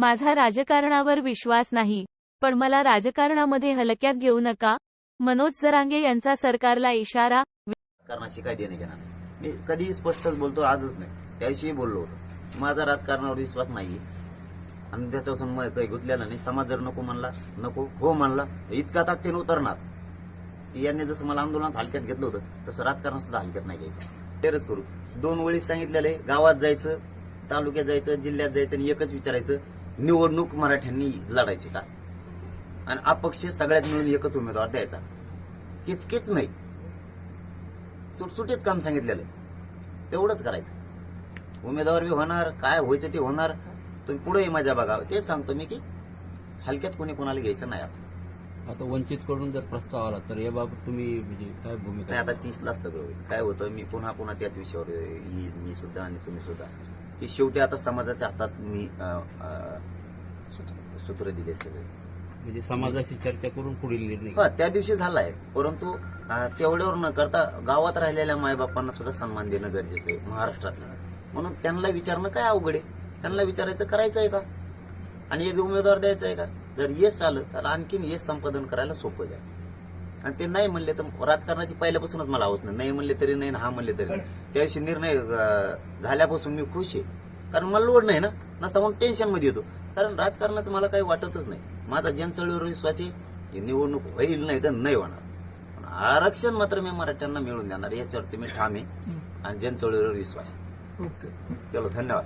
माझा राजकारणावर विश्वास नाही पण मला राजकारणामध्ये हलक्यात घेऊ नका. मनोज जरांगे यांचा सरकारला इशारा. राजकारणाशी काय देणे घेणार मी कधीही स्पष्टच बोलतो आजच नाही. त्याविषयी बोललो होतो. माझा राजकारणावर विश्वास नाहीये. आणि त्याच्यापासून मग काही गुंतलेला नाही. समाज जर नको म्हणला नको हो म्हणला तर इतका ताकदीने उतरणार. की यांनी जसं मला आंदोलनात हलक्यात घेतलं होतं तसं राजकारण सुद्धा हलक्यात नाही घ्यायचं. तेरच करू. दोन वेळी सांगितलेले गावात जायचं तालुक्यात जायचं जिल्ह्यात जायचं आणि एकच विचारायचं. निवडणूक मराठ्यांनी लढायची का? आणि अपक्ष सगळ्यात मिळून एकच उमेदवार द्यायचा. किचकिच नाही. सुटसुटीत काम सांगितलेलं आहे. तेवढंच करायचं. उमेदवार बी होणार काय व्हायचं ते होणार. तुम्ही पुढेही माझ्या बघा तेच सांगतो मी की हलक्यात कोणी कोणाला घ्यायचं नाही आपण आता वंचित कडून जर प्रस्ताव आला तर याबाबत तुम्ही म्हणजे काय भूमिका आता तीसलाच सगळं होईल. काय होतं मी पुन्हा पुन्हा त्याच विषयावर येईल मी सुद्धा आणि तुम्ही सुद्धा. की शेवटी आता समाजाच्या हातात मी सूत्र दिले सगळे. म्हणजे समाजाशी चर्चा करून पुढील निर्णय हा त्या दिवशी झालाय. परंतु तेवढ्यावर न करता गावात राहिलेल्या मायबापांना सुद्धा सन्मान देणं गरजेचं आहे महाराष्ट्रातलं. म्हणून त्यांना विचारणं काय अवघड आहे? त्यांना विचारायचं करायचं आहे का? आणि एक उमेदवार द्यायचा आहे का? जर येस आलं तर आणखीन येस संपादन करायला सोपं जाईल. आणि ते नाही म्हणले तर राजकारणाची पहिल्यापासूनच मला हवस नाही. म्हणले तरी नाही हा म्हणले तरी नाही. त्याविषयी निर्णय झाल्यापासून मी खुश आहे. कारण मला लोड नाही ना. नसता म्हणून टेन्शनमध्ये येतो. कारण राजकारणाचं मला काही वाटतच नाही. माझा जनचळीवर विश्वास आहे की निवडणूक होईल नाही तर नाही होणार. पण आरक्षण मात्र मी मराठ्यांना मिळवून देणार याच्यावरती मी ठाम आहे. आणि जनचळीवर विश्वास आहे. चलो धन्यवाद.